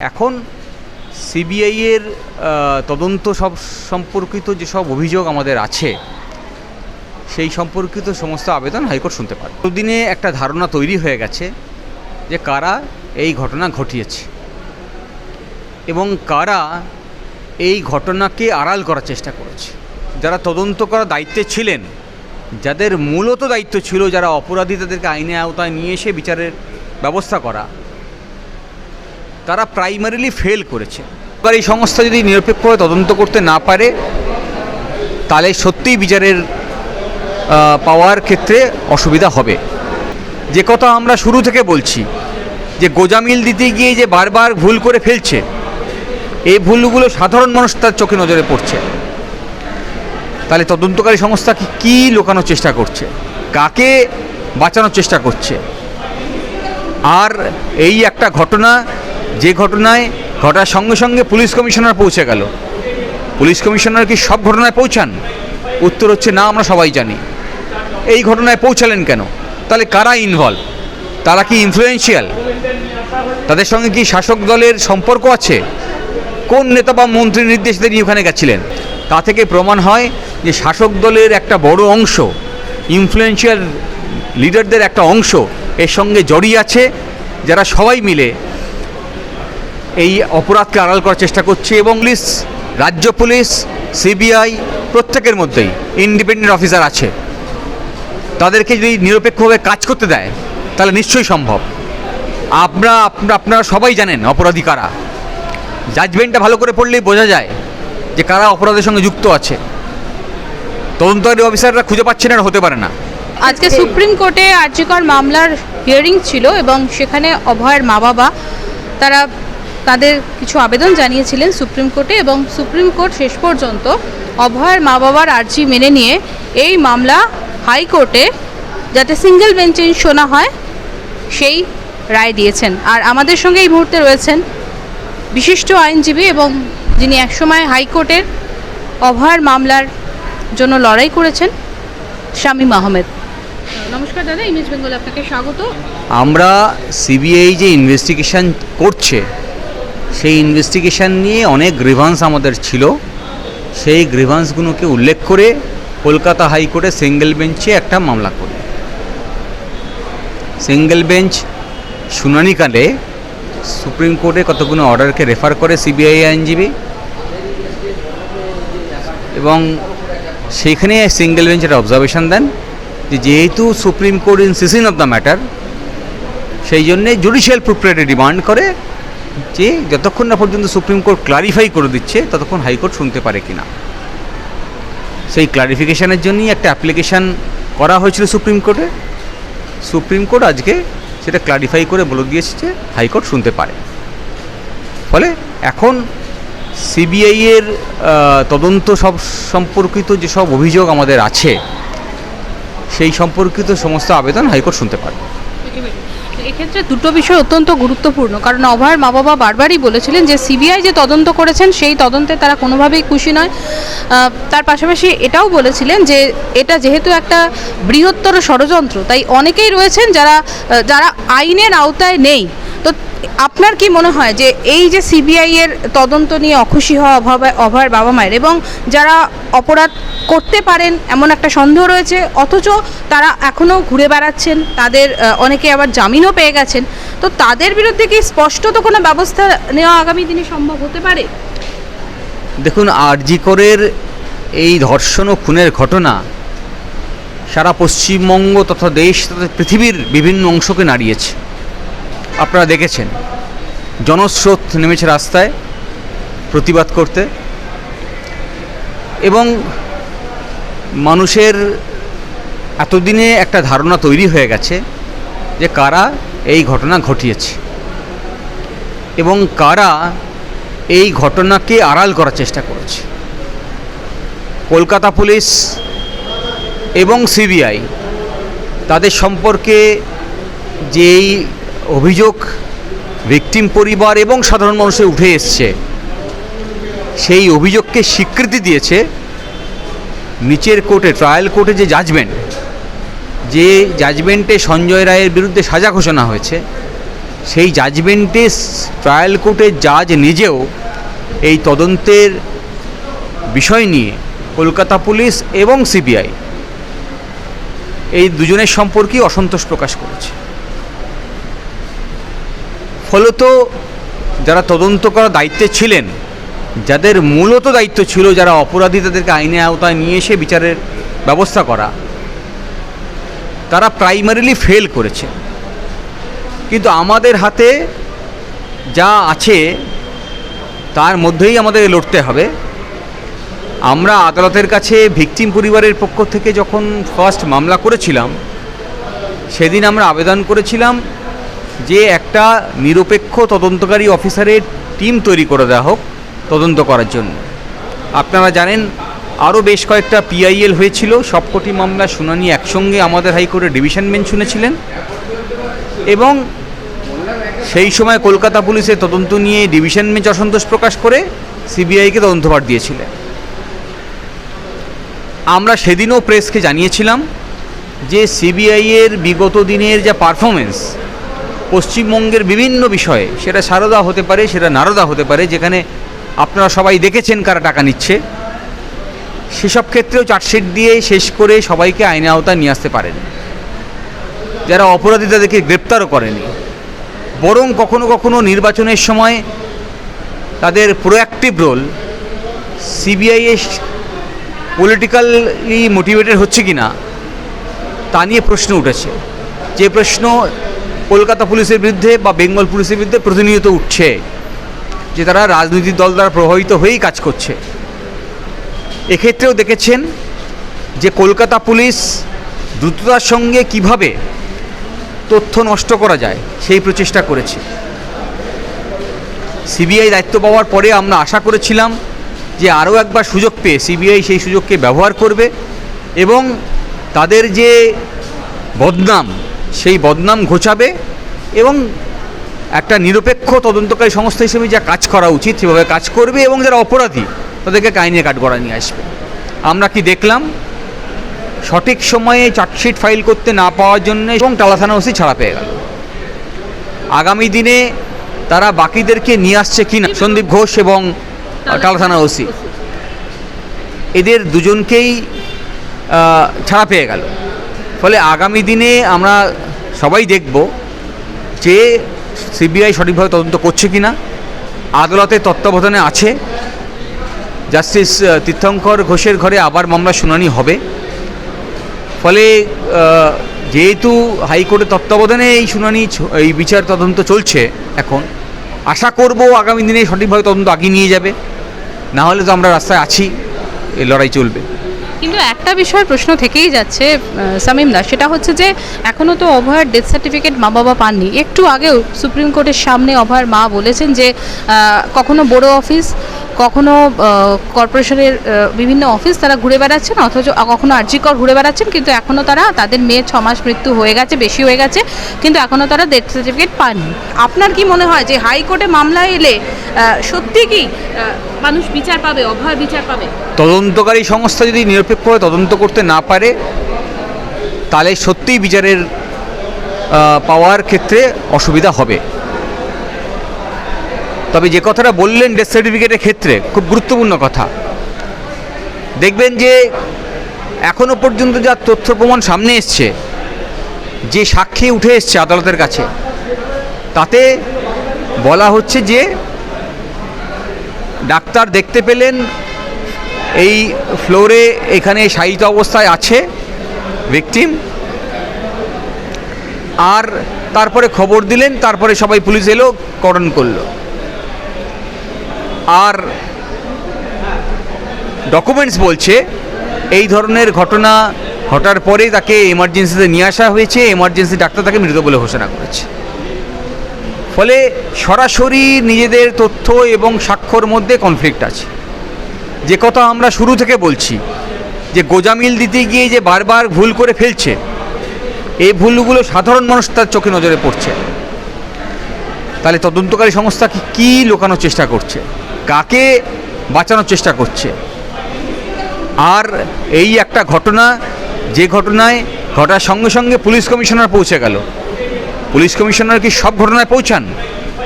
এখন সিবিআইয়ের তদন্ত সব সম্পর্কিত যেসব অভিযোগ আমাদের আছে, সেই সম্পর্কিত সমস্ত আবেদন হাইকোর্ট শুনতে পারে। দুদিনে একটা ধারণা তৈরি হয়ে গেছে যে কারা এই ঘটনা ঘটিয়েছে এবং কারা এই ঘটনাকে আড়াল করার চেষ্টা করেছে। যারা তদন্ত করার দায়িত্বে ছিলেন, যাদের মূলত দায়িত্ব ছিল যারা অপরাধী তাদেরকে আইনে আওতায় নিয়ে এসে বিচারের ব্যবস্থা করা তারা প্রাইমারিলি ফেল করেছে। এবার এই সংস্থা যদি নিরপেক্ষভাবে তদন্ত করতে না পারে, তাহলে সত্যিই বিচারের পাওয়ার ক্ষেত্রে অসুবিধা হবে। যে কথা আমরা শুরু থেকে বলছি, যে গোজামিল দিতে গিয়ে যে বারবার ভুল করে ফেলছে, এই ভুলগুলো সাধারণ মানুষ তার চোখে নজরে পড়ছে। তাহলে তদন্তকারী সংস্থা কি, কী লুকানোর চেষ্টা করছে? কাকে বাঁচানোর চেষ্টা করছে? আর এই একটা ঘটনা যে ঘটনায় ঘটার সঙ্গে সঙ্গে পুলিশ কমিশনার পৌঁছে গেল। পুলিশ কমিশনার কি সব ঘটনায় পৌঁছান? উত্তর হচ্ছে, না, আমরা সবাই জানি। এই ঘটনায় পৌঁছালেন কেন? তাহলে কারা ইনভলভ তারা কি ইনফ্লুয়েন্সিয়াল তাদের সঙ্গে কি শাসক দলের সম্পর্ক আছে? কোন নেতা বা মন্ত্রীর নির্দেশ দিয়ে ওখানে গেছিলেন? তা থেকে প্রমাণ হয় যে শাসক দলের একটা বড় অংশ ইনফ্লুয়েন্সিয়াল লিডারদের একটা অংশ এর সঙ্গে জড়িয়ে আছে, যারা সবাই মিলে এই অপরাধকে আড়াল করার চেষ্টা করছে এবং পুলিশ, রাজ্য পুলিশ, সিবিআই, প্রত্যেকের মধ্যেই ইন্ডিপেন্ডেন্ট অফিসার আছে। তাদেরকে যদি নিরপেক্ষভাবে কাজ করতে দেয়, তাহলে নিশ্চয়ই সম্ভব। আপনারা আপনা- আপনারা সবাই জানেন অপরাধী কারা। জাজমেন্টটা ভালো করে পড়লেই বোঝা যায় যে কারা অপরাধের সঙ্গে যুক্ত আছে। তদন্তকারী অফিসাররা খুঁজে পাচ্ছেন আর হতে পারে না। আজকে সুপ্রিম কোর্টে আর্যিকর মামলার হিয়ারিং ছিল এবং সেখানে অভয়ের মা বাবা তারা তাদের কিছু আবেদন জানিয়েছিলেন সুপ্রিম কোর্টে এবং সুপ্রিম কোর্ট শেষ পর্যন্ত অভয়ের মা বাবার আর্জি মেনে নিয়ে এই মামলা হাইকোর্টে যাতে সিঙ্গেল বেঞ্চে শোনা হয়, সেই রায় দিয়েছেন। আর আমাদের সঙ্গে এই মুহূর্তে রয়েছেন বিশিষ্ট আইনজীবী এবং যিনি একসময় হাইকোর্টের অভয়ের মামলার জন্য লড়াই করেছেন, শামীম আহমেদ। নমস্কার দাদা, ইমেজ বেঙ্গল আপনাকে স্বাগত। আমরা সিবিআই যে ইনভেস্টিগেশন করছে সেই ইনভেস্টিগেশন নিয়ে অনেক গ্রিভান্স আমাদের ছিল। সেই গ্রিভান্সগুলোকে উল্লেখ করে কলকাতা হাইকোর্টে সিঙ্গেল বেঞ্চে একটা মামলা করি। সিঙ্গেল বেঞ্চ শুনানিকালে সুপ্রিম কোর্টে কতগুলো অর্ডারকে রেফার করে সিবিআই আইনজীবী। এবং সেইখানে সিঙ্গেল বেঞ্চ একটা অবজারভেশন দেন যে যেহেতু supreme court in seisin of the matter সেই জন্যে জুডিশিয়াল প্রক্রিয়াটি ডিমান্ড করে যে যতক্ষণ না পর্যন্ত সুপ্রিম কোর্ট ক্লারিফাই করে দিচ্ছে, ততক্ষণ হাইকোর্ট শুনতে পারে কিনা। সেই ক্লারিফিকেশনের জন্যই একটা অ্যাপ্লিকেশান করা হয়েছিল সুপ্রিম কোর্টে। সুপ্রিম কোর্ট আজকে সেটা ক্লারিফাই করে বলে দিয়েছে যে হাইকোর্ট শুনতে পারে। ফলে এখন সিবিআইয়ের তদন্ত সব সম্পর্কিত যেসব অভিযোগ আমাদের আছে, সেই সম্পর্কিত সমস্ত আবেদন হাইকোর্ট শুনতে পারে এক্ষেত্রে দুটো বিষয় অত্যন্ত গুরুত্বপূর্ণ। কারণ অভয়ের মা বাবা বারবারই বলেছিলেন যে সিবিআই যে তদন্ত করেছেন, সেই তদন্তে তারা কোনোভাবেই খুশি নয়। তার পাশাপাশি এটাও বলেছিলেন যে এটা যেহেতু একটা বৃহত্তর ষড়যন্ত্র, তাই অনেকেই রয়েছেন যারা যারা আইনের আওতায় নেই। আপনার কি মনে হয় যে এই যে সিবিআই এর তদন্ত নিয়ে অখুশি হওয়া অভয় অভয়ের বাবা মায়ের এবং যারা অপরাধ করতে পারেন এমন একটা সন্দেহ রয়েছে, অথচ তারা এখনও ঘুরে বেড়াচ্ছেন, তাদের অনেকে আবার জামিনও পেয়ে গেছেন, তো তাদের বিরুদ্ধে কি স্পষ্টত কোনো ব্যবস্থা নেওয়া আগামী দিনে সম্ভব হতে পারে? দেখুন আরজিকরের এই ধর্ষণ ও খুনের ঘটনা সারা পশ্চিমবঙ্গ তথা দেশ তথা পৃথিবীর বিভিন্ন অংশকে নাড়িয়েছে। আপনারা দেখেছেন, জনস্রোত নেমেছে রাস্তায় প্রতিবাদ করতে এবং মানুষের এতদিনে একটা ধারণা তৈরি হয়ে গেছে যে কারা এই ঘটনা ঘটিয়েছে এবং কারা এই ঘটনাকে আড়াল করার চেষ্টা করেছে। কলকাতা পুলিশ এবং সিবিআই তাদের সম্পর্কে যেই অভিযোগ ভিকটিম পরিবার এবং সাধারণ মানুষের উঠে এসছে। সেই অভিযোগকে স্বীকৃতি দিয়েছে নিচের কোর্টে ট্রায়াল কোর্টে যে জাজমেন্ট যে জাজমেন্টে সঞ্জয় রায়ের বিরুদ্ধে সাজা ঘোষণা হয়েছে, সেই জাজমেন্টে ট্রায়াল কোর্টের জাজ নিজেও এই তদন্তের বিষয় নিয়ে কলকাতা পুলিশ এবং সিবিআই এই দুজনের সম্পর্কেই অসন্তোষ প্রকাশ করেছে। ফলত যারা তদন্ত করার দায়িত্বে ছিলেন, যাদের মূলত দায়িত্ব ছিল যারা অপরাধী তাদেরকে আইনে আওতায় নিয়ে এসে বিচারের ব্যবস্থা করা, তারা প্রাইমারিলি ফেল করেছে। কিন্তু আমাদের হাতে যা আছে, তার মধ্যেই আমাদের লড়তে হবে। আমরা আদালতের কাছে ভিকটিম পরিবারের পক্ষ থেকে যখন ফার্স্ট মামলা করেছিলাম, সেদিন আমরা আবেদন করেছিলাম যে একটা নিরপেক্ষ তদন্তকারী অফিসারের টিম তৈরি করে দেওয়া হোক তদন্ত করার জন্য। আপনারা জানেন, আরও বেশ কয়েকটা পিআইএল হয়েছিল। সবকটি মামলা শুনানি একসঙ্গে আমাদের হাইকোর্টের ডিভিশন বেঞ্চ শুনেছিলেন। এবং সেই সময় কলকাতা পুলিশের তদন্ত নিয়ে ডিভিশন বেঞ্চ অসন্তোষ প্রকাশ করে সিবিআইকে তদন্তভার দিয়েছিলেন। আমরা সেদিনও প্রেসকে জানিয়েছিলাম যে সিবিআইয়ের বিগত দিনের যা পারফরমেন্স পশ্চিমবঙ্গের বিভিন্ন বিষয়ে, সেটা সারদা হতে পারে, সেটা নারদা হতে পারে, যেখানে আপনারা সবাই দেখেছেন কারা টাকা নিচ্ছে, সেসব ক্ষেত্রেও চার্জশিট দিয়ে শেষ করে সবাইকে আইনে আওতায় নিয়ে আসতে পারেন। যারা অপরাধী তাদেরকে গ্রেপ্তারও করেনি। বরং কখনো কখনো নির্বাচনের সময় তাদের প্রোঅ্যাক্টিভ রোল সিবিআইএ পলিটিক্যালি মোটিভেটেড হচ্ছে কি না তা নিয়ে প্রশ্ন উঠেছে। যে প্রশ্ন কলকাতা পুলিশের বিরুদ্ধে বা বেঙ্গল পুলিশের বিরুদ্ধে প্রতিনিয়ত উঠছে যে তারা রাজনৈতিক দল দ্বারা প্রভাবিত হয়েই কাজ করছে। এক্ষেত্রেও দেখেছেন যে কলকাতা পুলিশ দ্রুততার সঙ্গে কীভাবে তথ্য নষ্ট করা যায় সেই প্রচেষ্টা করেছে। সিবিআই দায়িত্ব পাওয়ার পরে আমরা আশা করেছিলাম যে আরও একবার সুযোগ পেয়ে সিবিআই সেই সুযোগকে ব্যবহার করবে এবং তাদের যে বদনাম সেই বদনাম ঘোচাবে এবং একটা নিরপেক্ষ তদন্তকারী সংস্থা হিসেবে যা কাজ করা উচিত সেভাবে কাজ করবে এবং যারা অপরাধী তাদেরকে কাহিনী কাঠগড়া নিয়ে আসবে। আমরা কি দেখলাম? সঠিক সময়ে চার্জশিট ফাইল করতে না পাওয়ার জন্য এবং টালা থানা ওসি ছাড়া পেয়ে গেল। আগামী দিনে তারা বাকিদেরকে নিয়ে আসছে কিনা সন্দীপ ঘোষ এবং টালা থানা ওসি। এদের দুজনকেই ছাড়া পেয়ে গেল। ফলে আগামী দিনে আমরা সবাই দেখব যে সিবিআই সঠিকভাবে তদন্ত করছে কি না আদালতের তত্ত্বাবধানে আছে, জাস্টিস তীর্থঙ্কর ঘোষের ঘরে আবার মামলা শুনানি হবে। ফলে যেহেতু হাইকোর্টের তত্ত্বাবধানে এই শুনানি এই বিচার তদন্ত চলছে এখন, আশা করব আগামী দিনে সঠিকভাবে তদন্ত আগিয়ে নিয়ে যাবে। না হলে তো আমরা রাস্তায় আছি এই লড়াই চলবে। কিন্তু একটা বিষয় প্রশ্ন থেকেই যাচ্ছে সামিম সেটা হচ্ছে যে এখনও তো অভয়ার ডেথ সার্টিফিকেট মা বাবা পাননি। একটু আগেও সুপ্রিম কোর্টের সামনে অভয়ার মা বলেছেন যে কখনো বড় অফিস কখনো কর্পোরেশনের বিভিন্ন অফিস তারা ঘুরে বেড়াচ্ছেন, অথচ কখনো আর্জিকর ঘুরে বেড়াচ্ছেন, কিন্তু এখনও তারা তাদের মেয়ে ছ মাস মৃত্যু হয়ে গেছে, বেশি হয়ে গেছে, কিন্তু এখনও তারা ডেথ সার্টিফিকেট পাননি। আপনার কি মনে হয় যে হাইকোর্টে মামলা এলে সত্যি কি মানুষ বিচার পাবে, অভয় বিচার পাবে? তদন্তকারী সংস্থা যদি নিরপেক্ষভাবে তদন্ত করতে না পারে, তাহলে সত্যিই বিচারের পাওয়ার ক্ষেত্রে অসুবিধা হবে। তবে যে কথাটা বললেন ডেথ সার্টিফিকেটের ক্ষেত্রে, খুব গুরুত্বপূর্ণ কথা। দেখবেন যে এখনও পর্যন্ত যা তথ্য প্রমাণ সামনে এসছে, যে সাক্ষী উঠে এসছে আদালতের কাছে, তাতে বলা হচ্ছে যে ডাক্তার দেখতে পেলেন এই ফ্লোরে এখানে শায়িত অবস্থায় আছে ভিকটিম আর তারপরে খবর দিলেন, তারপরে সবাই পুলিশ এলো, করণ করল। আর ডকুমেন্টস বলছে, এই ধরনের ঘটনা ঘটার পরে তাকে এমার্জেন্সিতে নিয়ে আসা হয়েছে এমার্জেন্সি ডাক্তার তাকে মৃত বলে ঘোষণা করেছে। ফলে সরাসরি নিজেদের তথ্য এবং স্বাক্ষর মধ্যে কনফ্লিক্ট আছে। যে কথা আমরা শুরু থেকে বলছি, যে গোজামিল দিতে গিয়ে যে বারবার ভুল করে ফেলছে, এই ভুলগুলো সাধারণ মানুষ তার চোখে নজরে পড়ছে। তাহলে তদন্তকারী সংস্থা কি লুকানোর চেষ্টা করছে? কাকে বাঁচানোর চেষ্টা করছে। আর এই একটা ঘটনা, যে ঘটনায় ঘটার সঙ্গে সঙ্গে পুলিশ কমিশনার পৌঁছে গেল। পুলিশ কমিশনার কি সব ঘটনায় পৌঁছান?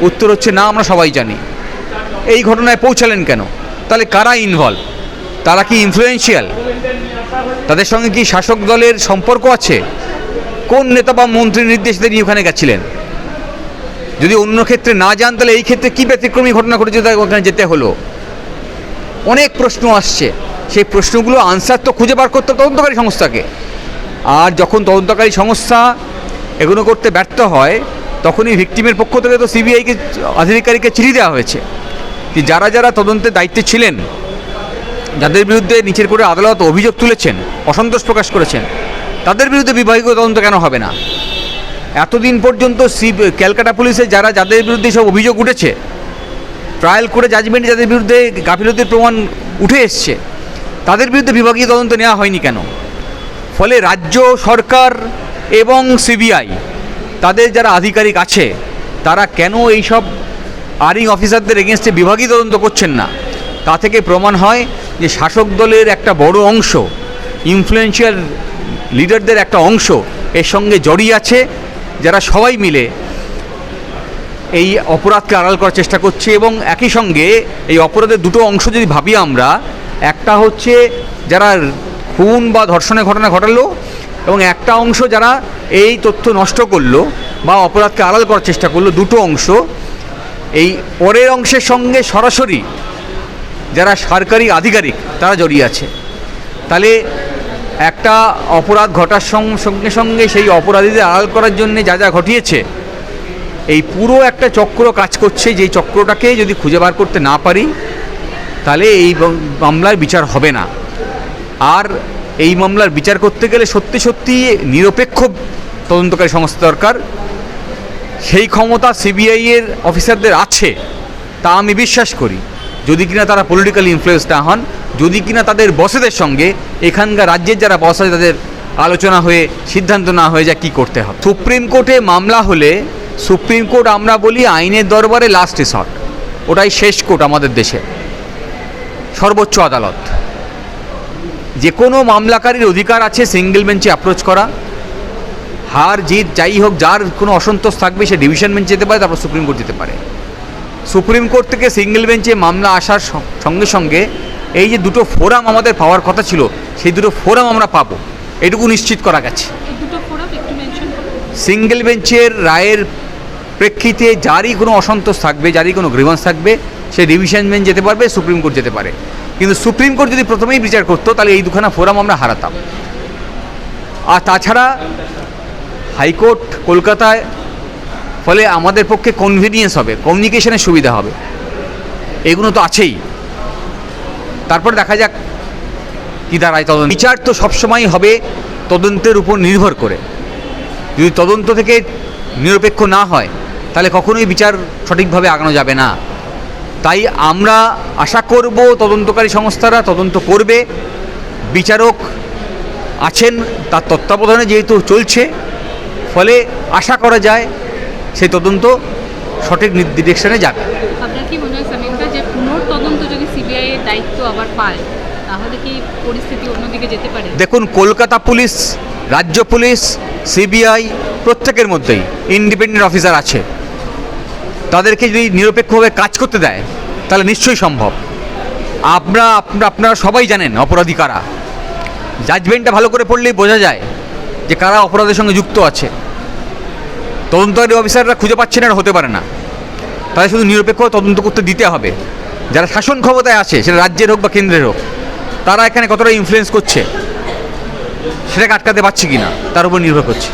উত্তর হচ্ছে, না, আমরা সবাই জানি। এই ঘটনায় পৌঁছালেন কেন? তাহলে কারা ইনভলভ তারা কি ইনফ্লুয়েন্সিয়াল তাদের সঙ্গে কি শাসক দলের সম্পর্ক আছে? কোন নেতা বা মন্ত্রীর নির্দেশ তিনি ওখানে গেছিলেন? যদি অন্য ক্ষেত্রে না যান, তাহলে এই ক্ষেত্রে কী ব্যতিক্রমী ঘটনা ঘটেছে তাই ওখানে যেতে হলো? অনেক প্রশ্ন আসছে। সেই প্রশ্নগুলো আনসার তো খুঁজে বার করতে তদন্তকারী সংস্থাকে। আর যখন তদন্তকারী সংস্থা এগুলো করতে ব্যর্থ হয়, তখনই ভিকটিমের পক্ষ থেকে তো সিবিআইকে আধিকারিককে চিঠি দেওয়া হয়েছে। যে যারা যারা তদন্তের দায়িত্বে ছিলেন, যাদের বিরুদ্ধে নিচের করে আদালত অভিযোগ তুলেছেন, অসন্তোষ প্রকাশ করেছেন, তাদের বিরুদ্ধে বিভাগীয় তদন্ত কেন হবে না? এতদিন পর্যন্ত সি ক্যালকাটা পুলিশে যারা যাদের বিরুদ্ধে সব অভিযোগ উঠেছে ট্রায়াল করে জাজমেন্টে যাদের বিরুদ্ধে গাফিলতির প্রমাণ উঠে এসছে, তাদের বিরুদ্ধে বিভাগীয় তদন্ত নেওয়া হয়নি কেন? ফলে রাজ্য সরকার এবং সিবিআই, তাদের যারা আধিকারিক আছে, তারা কেন এই সব আরিং অফিসারদের এগেনস্টে বিভাগীয় তদন্ত করছেন না? তা থেকে প্রমাণ হয় যে শাসক দলের একটা বড় অংশ ইনফ্লুয়েন্সিয়াল লিডারদের একটা অংশ, এর সঙ্গে জড়িয়ে আছে যারা সবাই মিলে এই অপরাধকে আড়াল করার চেষ্টা করছে এবং একই সঙ্গে এই অপরাধের দুটো অংশ যদি ভাবি আমরা, একটা হচ্ছে যারা খুন বা ধর্ষণের ঘটনা ঘটালো এবং একটা অংশ যারা এই তথ্য নষ্ট করল বা অপরাধকে আড়াল করার চেষ্টা করল, দুটো অংশ, এই পরের অংশের সঙ্গে সরাসরি যারা সরকারি আধিকারিক তারা জড়িয়ে আছে। তাহলে একটা অপরাধ ঘটার সঙ্গে সঙ্গে সেই অপরাধীদের আড়াল করার জন্য যা যা ঘটিয়েছে, এই পুরো একটা চক্র কাজ করছে। যেই চক্রটাকে যদি খুঁজে বার করতে না পারি, তাহলে এই মামলার বিচার হবে না। আর এই মামলার বিচার করতে গেলে সত্যি সত্যি নিরপেক্ষ তদন্তকারী সংস্থা দরকার। সেই ক্ষমতা সিবিআইয়ের অফিসারদের আছে, তা আমি বিশ্বাস করি। যদি কিনা তারা পলিটিক্যাল ইনফ্লুয়েন্স না হন, যদি কিনা তাদের বসেদের সঙ্গে এখানকার রাজ্যের যারা বস আছে তাদের আলোচনা হয়ে, সিদ্ধান্ত না হয়ে যায়, কী করতে হবে? সুপ্রিম কোর্টে মামলা হলে, সুপ্রিম কোর্ট আমরা বলি আইনের দরবারে লাস্ট রিসর্ট ওটাই শেষ কোর্ট আমাদের দেশে। সর্বোচ্চ আদালত। যে কোনো মামলাকারীর অধিকার আছে সিঙ্গেল বেঞ্চে অ্যাপ্রোচ করা। হার, জিত, যাই হোক, যার কোনো অসন্তোষ থাকবে, সে ডিভিশন বেঞ্চ যেতে পারে, তারপর সুপ্রিম কোর্ট যেতে পারে। সুপ্রিম কোর্ট থেকে সিঙ্গেল বেঞ্চে মামলা আসার সঙ্গে সঙ্গে এই যে দুটো ফোরাম আমাদের পাওয়ার কথা ছিল সেই দুটো ফোরাম আমরা পাবো। এটুকু নিশ্চিত করা গেছে। সিঙ্গেল বেঞ্চের রায়ের প্রেক্ষিতে যারই কোনো অসন্তোষ থাকবে যারই কোনো গ্রিভান্স থাকবে সে ডিভিশন বেঞ্চ যেতে পারবে সুপ্রিম কোর্ট যেতে পারে। কিন্তু সুপ্রিম কোর্ট যদি প্রথমেই বিচার করতো তাহলে এই দুখানা ফোরাম আমরা হারাতাম। আর তাছাড়া হাইকোর্ট কলকাতায় ফলে আমাদের পক্ষে কনভিনিয়েন্স হবে কমিউনিকেশনের সুবিধা হবে। এগুলো তো আছেই। তারপর দেখা যাক কী দাঁড়ায় তদন্ত। বিচার তো সবসময় হবে তদন্তের উপর নির্ভর করে। যদি তদন্ত থেকে নিরপেক্ষ না হয়, তাহলে কখনোই বিচার সঠিকভাবে আগানো যাবে না। তাই আমরা আশা করব তদন্তকারী সংস্থারা তদন্ত করবে। বিচারক আছেন, তার তত্ত্বাবধানে যেহেতু চলছে, ফলে আশা করা যায় সেই তদন্ত সঠিক ডিরেকশনে যাবে। আপনার কি মনে হয় সামিমদা যে পুনর্তদন্ত যদি সিবিআই এর দায়িত্ব আবার পায় তাহলে কি পরিস্থিতি অন্যদিকে যেতে পারে? দেখুন কলকাতা পুলিশ রাজ্য পুলিশ সিবিআই প্রত্যেকের মধ্যেই ইন্ডিপেন্ডেন্ট অফিসার আছে। তাদেরকে যদি নিরপেক্ষভাবে কাজ করতে দেয় তাহলে নিশ্চয়ই সম্ভব। আপনারা আপনারা সবাই জানেন অপরাধী কারা। জাজমেন্টটা ভালো করে পড়লেই বোঝা যায় যে কারা অপরাধের সঙ্গে যুক্ত আছে। তদন্তকারী অফিসাররা খুঁজে পাচ্ছে না হতে পারে না। তাদের শুধু নিরপেক্ষ তদন্ত করতে দিতে হবে। যারা শাসন ক্ষমতায় আছে, সেটা রাজ্যের হোক বা কেন্দ্রের হোক, তারা এখানে কতটা ইনফ্লুয়েন্স করছে, সেটাকে আটকাতে পারছে কি না তার উপর নির্ভর করছে।